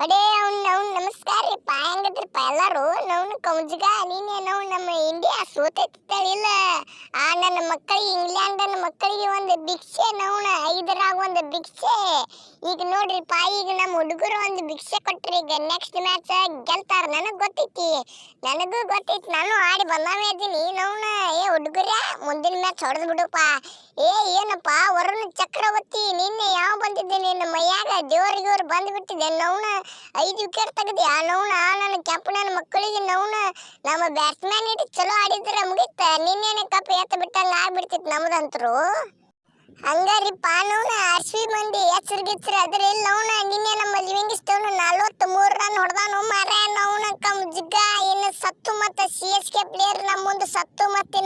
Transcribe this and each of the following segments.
ಅಡೇ ಅವ್ನ್ ಅವ್ನ್ ನಮಸ್ಕಾರ ಹೆಂಗದ್ರಪ್ಪ ಎಲ್ಲಾರು ನವ್ನ ಕೌಜ್ಗ ನೀನೆ ನಾವು ನಮ್ಮ ಇಂಡಿಯಾ ಸೋತೈತಿಲ್ಲ ಆ ನನ್ನ ಮಕ್ಕಳಿಗೆ ಇಂಗ್ಲೆಂಡ್ ನನ್ನ ಮಕ್ಕಳಿಗೆ ಒಂದು ಭಿಕ್ಷೆ ನೋಣ ಐದರಾಗ ಒಂದು ಭಿಕ್ಷೆ. ಈಗ ನೋಡ್ರಿಪ್ಪ ಈಗ ನಮ್ಮ ಹುಡುಗರು ಒಂದು ಭಿಕ್ಷೆ ಕೊಟ್ರಿ. ಈಗ ನೆಕ್ಸ್ಟ್ ಮ್ಯಾಚ್ ಗೆಲ್ತಾರ, ನನಗೆ ಗೊತ್ತೈತಿ. ನನಗೂ ಗೊತ್ತೈತಿ, ನಾನು ಆಡಿ ಬಂದಾವೆ ಇದ್ದೀನಿ. ನೋಣ ಏ ಹುಡುಗರ, ಮುಂದಿನ ಮ್ಯಾಚ್ ಹೊಡೆದು ಬಿಡುಪ್ಪ ಏ, ಏನಪ್ಪ, ವರುಣ ಚಕ್ರವರ್ತಿ ನಿನ್ನೆ ಯಾವ ಬಂದಿದ್ದೆ ನಿನ್ನ ಮೈಯಾಗ? ದೇವ್ರಿಗೆ ಇವ್ರು ಬಂದ್ಬಿಟ್ಟಿದೆ. ನೋಣ ಐದು ವಿಕೆಟ್ ತೆಗೆದು ಆ ನೋಣ ನನ್ನ ಕೆಂಪನ ಮಕ್ಕಳಿಗೆ ನೋಣ ನಮ್ಮ ಬ್ಯಾಟ್ಸ್ಮನ್ ಇಟ್ಟು ಚಲೋ ಆಡಿದ್ರೆ ಮುಗಿತ. ನಿನ್ನೇನೆ ಕಪ್ ಎತ್ತ ಬಿಟ್ಟಂಗ ಆಗ್ಬಿಡ್ತಿತ್ತು ನಮ್ದಂತ್ರು. ಹಂಗಾರಿ ನವ್ನ ಆರ್ ಮಂದಿ ಹೆಸರು ಗಿಚ್ಚರು ಅದ್ರ ಇಲ್ಲ ಅವನ ನಿನ್ನೆ ನಮ್ಮ ಲಿವಿಂಗ್ ಸ್ಟೋನ್ ನಲ್ವತ್ತ್ ಮೂರು ರನ್ ಹೊಡೆದಾನು ಮಾರ ಕಮ್ ಜಿಗ್ಗ ಇನ್ನು ಸತ್ತು ಮತ್ತೆ ಸಿ ಎಸ್ ಕೆ ಪ್ಲೇಯರ್ ನಮ್ಮ ಮುಂದೆ ಸತ್ತು ಮತ್ತೆ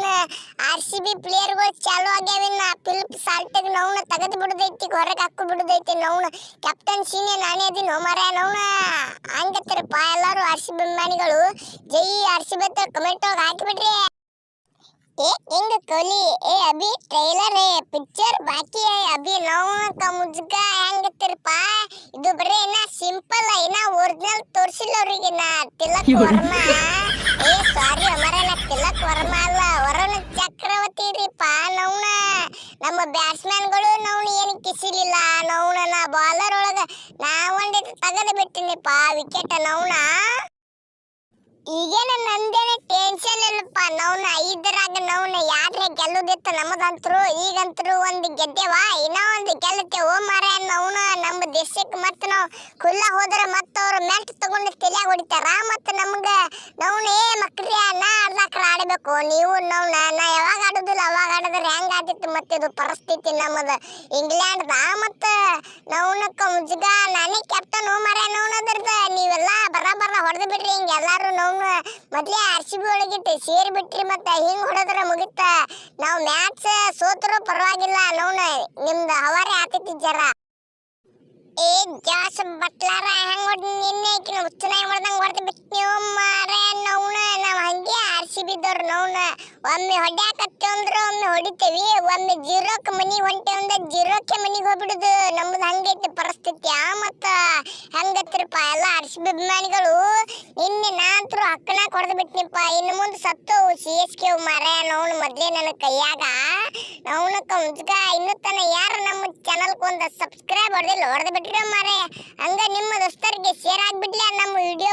ಆರ್ ಸಿ ಬಿ ಪ್ಲೇಯರ್ಗಳು ಚಾಲು ಆಗ್ಯಾವ ಇನ್ನು. ಫಿಲಿಪ್ ಸಾಲ್ಟಿಗೆ ನೋವ್ನ ತೆಗೆದು ಬಿಡುದೈತಿ, ಹೊರಗೆ ಹಾಕು ಬಿಡುದೈತಿ ನೋವ್ನ. ಕ್ಯಾಪ್ಟನ್ ಸೀನೆ ನಾನೇ ಅದೀನಿ ಮರ ನೋವ್ನ. ಹಂಗತ್ತಿರಪ್ಪ ಎಲ್ಲರೂ ಆರ್ ಸಿ ಬಿ ಅಭಿಮಾನಿಗಳು. ಜೈ ಆರ್ ಸಿ ಬಿ ಅಂತ ಕಮೆಂಟ್ ಒಳಗೆ ಹಾಕಿಬಿಡ್ರಿ. ಏ, ಹೆಂಗ ಕೋಲಿ? ಏ, ಅಭಿ ಟ್ರೈಲರ್ ಏ ಪಿಕ್ಚರ್ ಬಾಕಿ ಅಭಿ ನೋವು ಕಮುಜ್ಗ ಹೆಂಗತ್ತಿರಪ್ಪ ಇದು ಬರೀ ಸಿಂಪಲ್ ಇನ್ನ ಒರಿಜಿನಲ್ ತೋರಿಸಿಲ್ಲ ಅವ್ರಿಗೆ ನಾ ತಿಲಕ್ ವರ್ಮ. ಏ ಸಾರಿ ಅಮರ ನಾ ತಿಲಕ್ ವರ್ಮ ಅಲ್ಲ. ವರುಣ ಚಕ್ರವರ್ತಿ ರೀಪ ನೌನ ನಮ್ಮ ಬ್ಯಾಟ್ಸ್ಮನ್ಗಳು ನೌನ ಏನು ಕಿಸಿಲಿಲ್ಲ. ನೌನ ನಾ ಬಾಲರ್ ಒಳಗ ನಾ ಒಂದಿಟ್ಟು ತಗದು ಬಿಟ್ಟಿನಿಪ್ಪ ವಿಕೆಟ್ ನೌನ ಈಗೇನ ನಂದೇನೆ ಟೆನ್ಷನ್ ಇಲ್ಲಪ್ಪ. ನವ್ನ ಐದರಾಗ ನವ್ನ ಯಾರ್ರೆ ಗೆಲ್ಲುದಿತ್ತು ನಮ್ಮದಂತ್ರು, ಈಗಂತರು ಒಂದು ಗೆದ್ದೇವ ಇನ್ನ ಒಂದು ಗೆಲ್ಲುತ್ತೇವ ಮಾರ ಅವನು ನಮ್ಮ ದೇಶಕ್ಕೆ ಮತ್ತೆ ನಾವು ಕುಲ್ಲ ಹೋದ್ರೆ ಮತ್ತೆ ಅವ್ರು ಮೆಟ್ ತಗೊಂಡು ತಲೆಯಾಗ ಹೊಡಿತಾರ. ಮತ್ತೆ ನಮ್ಗೆ ನಾವು ಏ ಮಕ್ಳ್ರಿ ನಾ ಅರ್ಧಕ್ರ ಆಡಬೇಕು, ನೀವು ನವ್ನ ನಾ ಯಾವಾಗ ಆಡೋದಿಲ್ಲ, ಅವಾಗ ಆಡಿದ್ರೆ ಹೆಂಗ್ ಆದಿತ್ತು ಮತ್ತೆ ಇದು ಪರಿಸ್ಥಿತಿ ನಮ್ಮದು ಇಂಗ್ಲೆಂಡ್ದ, ಮತ್ತೆ ನೌನಕ್ಕ ಮುಜ್ಗ ನಾನೇ ಕ್ಯಾಪ್ಟನ್ ಮಾರ ನವ್ನದ್ರದ ನೀವೆಲ್ಲ ಬರ ಬರ ಹೊಡೆದು ಬಿಡ್ರಿ, ಹಿಂಗೆ ಎಲ್ಲಾರು ನವ್ನ ಮೊದ್ಲೇ ಆರ್ ಸಿ ಬಿ ಬಿಟ್ರಿ ಮತ್ತೆ ಹಿಂಗ್ ಹೊಡೆದ್ರ ಮುಗಿತ ನಾವು ಮ್ಯಾಚ್ ಸೋತರು ಪರವಾಗಿಲ್ಲ ನವ್ನ ನಿಮ್ದು ಹವಾರೆ ಆತೈತಿ ಜರ. ಏ ಜಾಸ್ ಬಟ್ಲಾರ ಹೆಂಗ್ ಹೊಡ್ ನಿನ್ನೆ ಈಕಿನ ಹುಚ್ಚನಾಗಿ ಹೊಡೆದಂಗ್ ಹೊಡೆದು ಬಿಟ್ಟು ಮಾರ ನವ್ನ ನಾವ್ ಹಂಗೆ ಆರ್ ಸಿ ನವ್ನ. ಒಮ್ಮೆ ಹೊಡ್ಯಾಕತ್ತೆ ಅಂದ್ರೆ ಒಮ್ಮೆ ಹೊಡಿತೇವಿ, ಒಮ್ಮೆ ಜೀರೋಕ್ಕೆ ಮನಿ ಹೊಂಟೆ ಅಂದ್ರೆ ಜೀರೋಕ್ಕೆ ಮನಿಗೆ ಹೋಗ್ಬಿಡುದು. ನಮ್ದು ಹಂಗೈತಿ ಪರಿಸ್ಥಿತಿ. ಆ ಮತ್ತ ಹೆಂಗತ್ತಿರಪ್ಪ ಎಲ್ಲ ಆರ್ ಬಿ ಅಭಿಮಾನಿಗಳು. ನಿನ್ನೆ ನಾಂತ್ರು ಅಕ್ಕನ ಕೊಡ್ದು ಬಿಟ್ನಿಪ್ಪ. ಇನ್ನು ಮುಂದೆ ಸತ್ತು. ಸಿ ಎಸ್ ಕೆ ಮರ ನವ್ನು ಮೊದ್ಲೇ ನನ್ನ ಕೈಯಾಗ. ನವ್ನ ಕಂಜ್ಗ ಇನ್ನು ತನ ಯಾರು ನಮ್ಮ ಚಾನಲ್ಗೆ ಒಂದು ಸಬ್ಸ್ಕ್ರೈಬ್ ಹೊಡೆದಿಲ್ಲ ಹೊಡೆದು ಬಿಟ್ರಿ ಮಾರೆ ಹಂಗ ನಿಮ್ಮ ದೋಸ್ತರಿಗೆ ಶೇರ್ ಆಗಿಬಿಡ್ಲಿ ನಮ್ಮ ವಿಡಿಯೋ